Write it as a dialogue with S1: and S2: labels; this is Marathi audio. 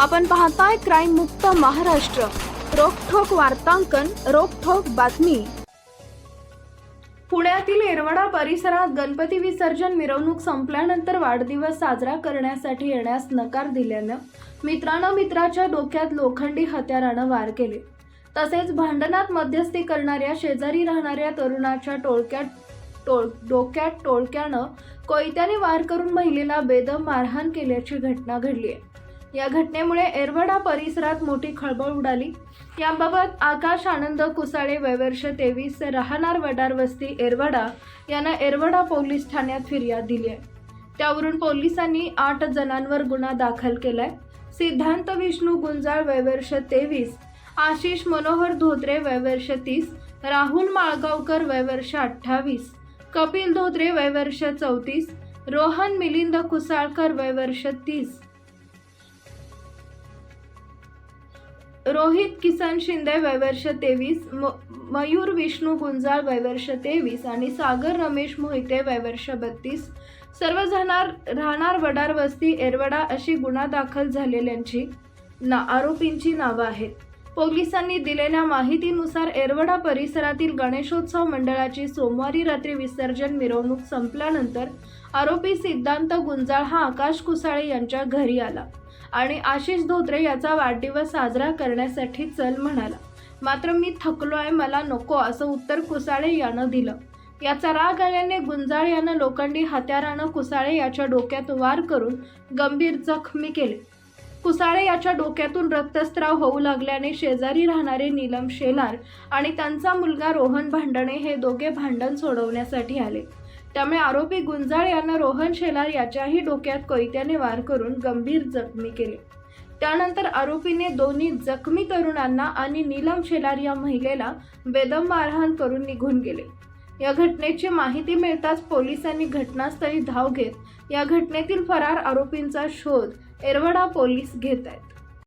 S1: आपण पाहताय क्राईम मुक्त महाराष्ट्र. रोखोक वार्तांकन रोखोक बातमी. पुण्यातील येरवडा परिसरात गणपती विसर्जन मिरवणूक संपल्यानंतर वाढदिवस साजरा करण्यासाठी येण्यास नकार दिल्यानं मित्रानं मित्राच्या डोक्यात लोखंडी हत्यारानं वार केले. तसेच भांडणात मध्यस्थी करणाऱ्या शेजारी राहणाऱ्या तरुणाच्या टोळक्यात टोळ डोक्यात टोळक्यानं कोयत्याने वार करून महिलेला बेदम मारहाण केल्याची घटना घडली आहे या घटनेमुळे एरवडा परिसरात मोठी खळबळ उडाली. याबाबत आकाश आनंद कुसाळे वयवर्ष तेवीस राहणार वडार वस्ती एरवडा यांना एरवडा पोलीस ठाण्यात फिर्याद दिली आहे. त्यावरून पोलिसांनी आठ जणांवर गुन्हा दाखल केलाय. सिद्धांत विष्णू गुंजाळ वयवर्ष तेवीस आशिष मनोहर धोत्रे वयवर्ष तीस राहुल माळगावकर वयवर्ष अठ्ठावीस कपिल धोत्रे वयवर्ष चौतीस रोहन मिलिंद कुसाळकर वयवर्ष तीस रोहित किसन शिंदे वयवर्ष तेवीस म- मयूर विष्णू गुंजाळ वयवर्ष तेवीस आणि सागर रमेश मोहिते वयवर्ष बत्तीस. सर्व जणार राहणार वडार वस्ती एरवडा अशी गुन्हा दाखल झालेल्यांची ना आरोपींची नावं आहेत. पोलिसांनी दिलेल्या माहितीनुसार एरवडा परिसरातील गणेशोत्सव मंडळाची सोमवारी रात्री विसर्जन मिरवणूक संपल्यानंतर आरोपी सिद्धांत गुंजाळ हा आकाश कुसाळे यांच्या घरी आला. आणि आशिष धोत्रे याचा वाढदिवस साजरा करण्यासाठी चल म्हणाला. मात्र मी थकलो आहे मला नको असं उत्तर कुसाळे यानं दिलं. याचा राग आल्याने गुंजाळ यानं लोखंडी हत्यारानं कुसाळे याच्या डोक्यात वार करून गंभीर जखमी केले. कुसाळे याच्या डोक्यातून रक्तस्त्राव होऊ लागल्याने शेजारी राहणारे नीलम शेलार आणि त्यांचा मुलगा रोहन भांडणे हे दोघे भांडण सोडवण्यासाठी आले. त्यामुळे आरोपी गुंजाळ यांना रोहन शेलार याच्याही डोक्यात कोयत्याने वार करून गंभीर जखमी केले. त्यानंतर आरोपीने दोन्ही जखमी तरुणांना आणि नीलम शेलार या महिलेला बेदम मारहाण करून निघून गेले. या घटनेची माहिती मिळताच पोलिसांनी घटनास्थळी धाव घेत या घटनेतील फरार आरोपींचा शोध एरवडा पोलीस घेत आहेत.